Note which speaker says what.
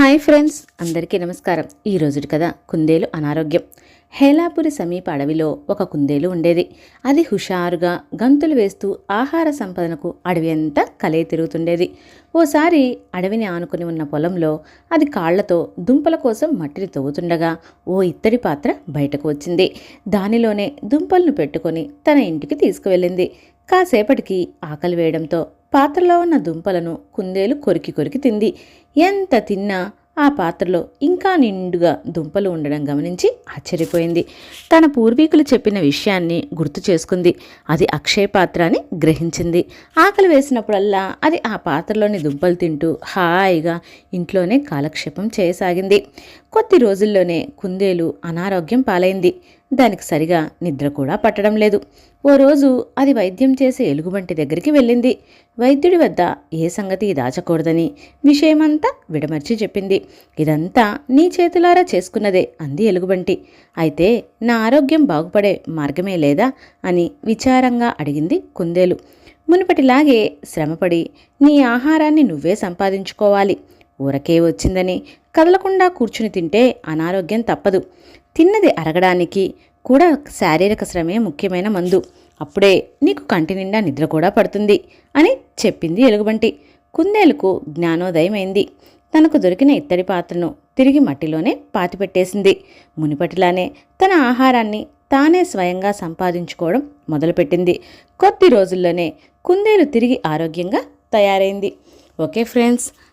Speaker 1: Hi friends అందరికీ నమస్కారం. ఈ రోజుటి కథ కుందేలు అనారోగ్యం. హేలాపురి సమీప అడవిలో ఒక కుందేలు ఉండేది. అది హుషారుగా గంతులు వేస్తూ ఆహార సంపదనకు అడవి అంతా కలే తిరుగుతుండేది. ఓసారి అడవిని ఆనుకుని ఉన్న పొలంలో అది కాళ్ళతో దుంపల కోసం మట్టిని తవ్వుతుండగా ఓ ఇత్తడి పాత్ర బయటకు వచ్చింది. దానిలోనే దుంపలను పెట్టుకొని తన ఇంటికి తీసుకువెళ్ళింది. కాసేపటికి ఆకలి వేయడంతో పాత్రలో ఉన్న దుంపలను కుందేలు కొరికి కొరికి తింది. ఎంత తిన్నా ఆ పాత్రలో ఇంకా నిండుగా దుంపలు ఉండడం గమనించి ఆశ్చర్యపోయింది. తన పూర్వీకులు చెప్పిన విషయాన్ని గుర్తు చేసుకుంది. అది అక్షయ పాత్ర అని గ్రహించింది. ఆకలి వేసినప్పుడల్లా అది ఆ పాత్రలోని దుంపలు తింటూ హాయిగా ఇంట్లోనే కాలక్షేపం చేయసాగింది. కొద్ది రోజుల్లోనే కుందేలు అనారోగ్యం పాలైంది. దానికి సరిగా నిద్ర కూడా పట్టడం లేదు. ఓ రోజు అది వైద్యం చేసే ఎలుగుబంటి దగ్గరికి వెళ్ళింది. వైద్యుడి వద్ద ఏ సంగతి దాచకూడదని విషయమంతా విడమర్చి చెప్పింది. ఇదంతా నీ చేతులారా చేసుకున్నదే అంది ఎలుగుబంటి. అయితే నా ఆరోగ్యం బాగుపడే మార్గమే లేదా అని విచారంగా అడిగింది కుందేలు. మునుపటిలాగే శ్రమపడి నీ ఆహారాన్ని నువ్వే సంపాదించుకోవాలి. ఊరకే వచ్చిందని కదలకుండా కూర్చుని తింటే అనారోగ్యం తప్పదు. తిన్నది అరగడానికి కూడా శారీరక శ్రమే ముఖ్యమైన మందు. అప్పుడే నీకు కంటి నిండా నిద్ర కూడా పడుతుంది అని చెప్పింది ఎలుగుబంటి. కుందేలుకు జ్ఞానోదయమైంది. తనకు దొరికిన ఇత్తడి పాత్రను తిరిగి మట్టిలోనే పాతిపెట్టేసింది. మునిపటిలానే తన ఆహారాన్ని తానే స్వయంగా సంపాదించుకోవడం మొదలుపెట్టింది. కొద్ది రోజుల్లోనే కుందేలు తిరిగి ఆరోగ్యంగా తయారైంది. Okay friends